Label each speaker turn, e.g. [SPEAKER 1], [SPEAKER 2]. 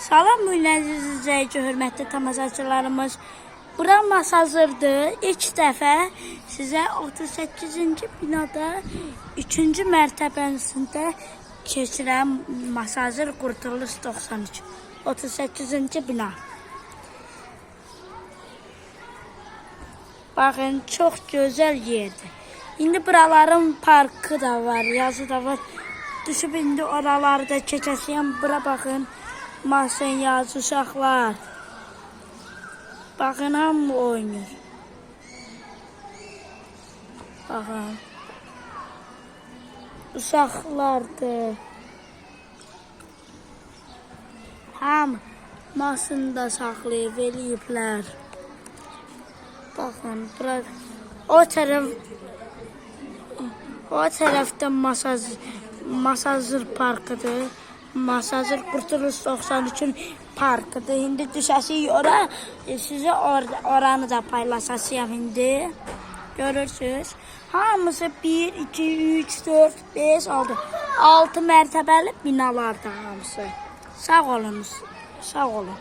[SPEAKER 1] Salam müləziz izləyici, hörmətli tamaşaçılarımız. Bura masajırdır. İlk dəfə sizə 38-ci binada 3-cü mərtəbəsində keçirəm masajır Qurtuluş 93. 38-ci bina. Baxın, çox gözəl yerdir. İndi buraların parkı da var, yazı da var. Düşüb indi oralarda keçəsiyəm. Bura baxın, maşın yazı uşaqlar. Baxın, hamı oynayır. Baxın. Uşaqlardır. Hamı maşında saxlayıb eləyiblər. Baxın, bura o tərəf o tərəfdə masaj masajır parkıdır. Masajır Qurtuluş 93-ün parkıdır. İndi düşəsik ora, e, sizə or oranı da paylaşacağam indi. Görürsüz. Hamısı 1, 2, 3, 4, 5, 6. 6 mərtəbəli binalardır hamısı. Sağ olun. Sağ olun.